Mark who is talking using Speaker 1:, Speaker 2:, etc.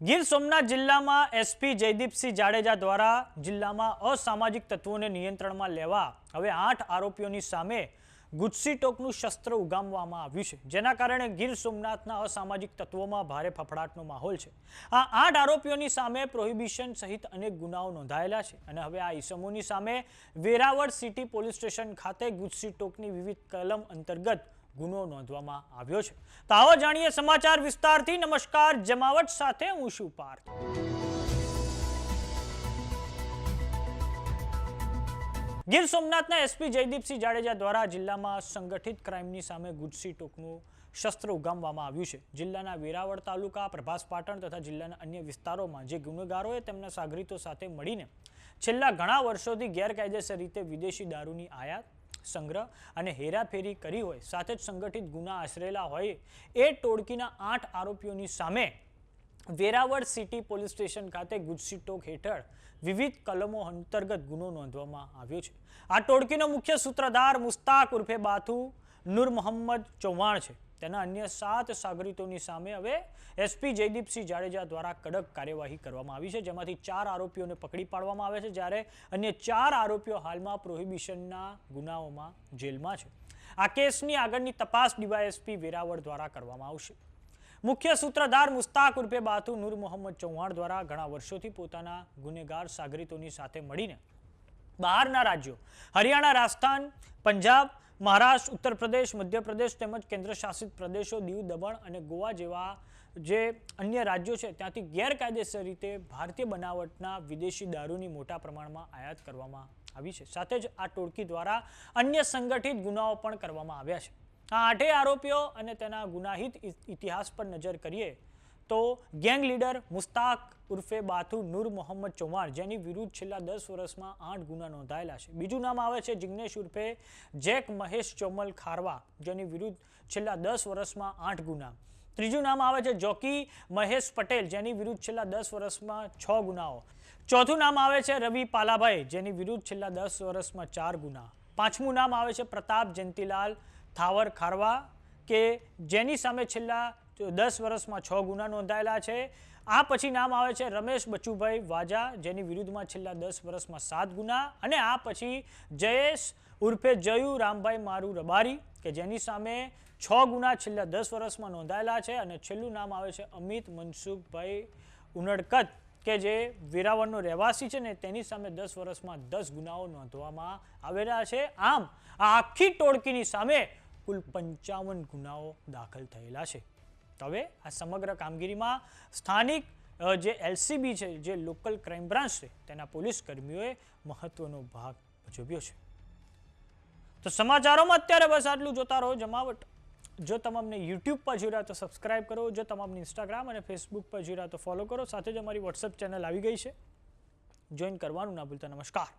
Speaker 1: ગીર સોમનાથ જિલ્લામાં એસપી જયદીપસિંહ જાડેજા દ્વારા જિલ્લામાં અસામાજિક તત્વોને નિયંત્રણમાં લેવા હવે આઠ આરોપીઓની સામે ગુજસી ટોકનું શસ્ત્ર ઉગામવામાં આવ્યું છે, જેના કારણે ગીર સોમનાથના અસામાજિક તત્વોમાં ભારે ફફડાટનો માહોલ છે. આ આઠ આરોપીઓની સામે પ્રોહિબિશન સહિત અનેક ગુનાઓ નોંધાયેલા છે અને હવે આ ઈસમોની સામે વેરાવળ સિટી પોલીસ સ્ટેશન ખાતે ગુજસી ટોકની વિવિધ કલમ અંતર્ગત ગુનો નોંધવામાં આવ્યો છે. તો આવો જાણીએ સમાચાર વિસ્તારથી નમસ્કાર. જમાવટ સાથે હું શું પાર્થ. ગીર સોમનાથના એસપી જયદીપસિંહ જાડેજા દ્વારા જિલ્લામાં સંગઠિત ક્રાઇમની સામે ગુજસી ટોકનું શસ્ત્ર ઉગામવામાં આવ્યું છે. જિલ્લાના વેરાવળ તાલુકા, પ્રભાસ પાટણ તથા જિલ્લાના અન્ય વિસ્તારોમાં જે ગુનેગારોએ તેમના સાગરીતો સાથે મળીને છેલ્લા ઘણા વર્ષોથી ગેરકાયદેસર રીતે વિદેશી દારૂની આયાત સંગ્રહ અને હેરાફેરી કરી હોય, સાથે જ સંગઠિત ગુના આશરેલા હોય, એ ટોળકીના આઠ આરોપીઓની સામે વેરાવળ સિટી પોલીસ સ્ટેશન ખાતે ગુજસીટોક હેઠળ વિવિધ કલમો અંતર્ગત ગુનો નોંધવામાં આવ્યો છે. આ ટોળકીનો મુખ્ય સૂત્રધાર મુસ્તાક ઉર્ફે બાથુ નૂર મોહમ્મદ ચૌહાણ છે. તેના અન્ય સાત સાગરીતોની સામે હવે એસપી જયદીપસિંહ જાડેજા દ્વારા કડક કાર્યવાહી કરવામાં આવી છે, જેમાંથી ચાર આરોપીઓને પકડી પાડવામાં આવે છે, જ્યારે અન્ય ચાર આરોપીઓ હાલમાં પ્રોહિબિશનના ગુનાઓમાં જેલમાં છે. આ કેસની આગળની તપાસ ડીવાયએસપી વેરાવળ દ્વારા કરવામાં આવશે. મુખ્ય સૂત્રધાર મુસ્તાક ઉર્ફે બાથુ નૂર મોહમ્મદ ચૌહાણ દ્વારા ઘણા વર્ષોથી પોતાના ગુનેગાર સાગરીતોની સાથે મળીને બહારના રાજ્યો. હરિયાણા, રાજસ્થાન, પંજાબ, મહારાષ્ટ્ર ઉત્તર પ્રદેશ મધ્યપ્રદેશ તેમજ કેન્દ્ર શાસિત પ્રદેશો, દીવ, દમણ અને ગોવા જેવા જે અન્ય રાજ્યો છે, ત્યાંથી ગેરકાયદેસર રીતે ભારતીય બનાવટના વિદેશી દારૂની મોટા પ્રમાણમાં આયાત કરવામાં આવી છે. સાથે જ આ ટોળકી દ્વારા અન્ય સંગઠિત ગુનાઓ પણ કરવામાં આવ્યા છે. આ આઠેય આરોપીઓ અને તેના ગુનાહિત ઇતિહાસ પર નજર કરીએ તો ગેંગ લીડર મુસ્તાક ઉર્ફે બાથુ નૂર મોહમ્મદ ચૌહાણ, જેની વિરુદ્ધ છેલ્લા દસ વર્ષમાં આઠ ગુના નોંધાયેલા છે. બીજું નામ આવે છે જિગ્નેશ ઉર્ફે જેક મહેશ ચોમલ ખારવા, જેની વિરુદ્ધ છેલ્લા દસ વર્ષમાં આઠ ગુના. ત્રીજું નામ આવે છે જોકી મહેશ પટેલ, જેની વિરુદ્ધ છેલ્લા દસ વર્ષમાં છ ગુનાઓ. ચોથું નામ આવે છે રવિ પાલાભાઈ, જેની વિરુદ્ધ છેલ્લા દસ વર્ષમાં ચાર ગુના. પાંચમું નામ આવે છે પ્રતાપ જયંતિલાલ થાવર ખારવા, કે જેની સામે છેલ્લા દસ વર્ષમાં છ ગુના નોંધાયેલા છે. આ પછી નામ આવે છે રમેશ બચુભાઈ વાજા, જેની વિરુદ્ધમાં છેલ્લા દસ વર્ષમાં સાત ગુના અને આ પછી જયેશ ઉર્ફે જયુ રામભાઈ મારુ રબારી, કે જેની સામે છ ગુના છેલ્લા દસ વર્ષમાં નોંધાયેલા છે અને છેલ્લું નામ આવે છે અમિત મનસુખભાઈ ઉનડકત, કે જે વેરાવળનો રહેવાસી છે ને તેની સામે દસ વર્ષમાં દસ ગુનાઓ નોંધવામાં આવેલા છે. આમ, આ આખી ટોળકીની સામે કુલ પંચાવન ગુનાઓ દાખલ થયેલા છે. હવે આ સમગ્ર કામગીરીમાં સ્થાનિક જે એલસીબી છે, જે લોકલ ક્રાઇમ બ્રાન્ચ છે, તેના પોલીસ કર્મીઓએ મહત્વનો ભાગ ભજવ્યો છે. તો સમાચારોમાં અત્યારે બસ આટલું જોતા રહો જમાવટ. જો તમામને યુટ્યુબ પર જોઈ રહ્યા તો સબસ્ક્રાઇબ કરો. જો તમામને ઇન્સ્ટાગ્રામ અને ફેસબુક પર જોઈ રહ્યા તો ફોલો કરો. સાથે જ અમારી વોટ્સએપ ચેનલ આવી ગઈ છે. જોઈન કરવાનું ના ભૂલતા. નમસ્કાર.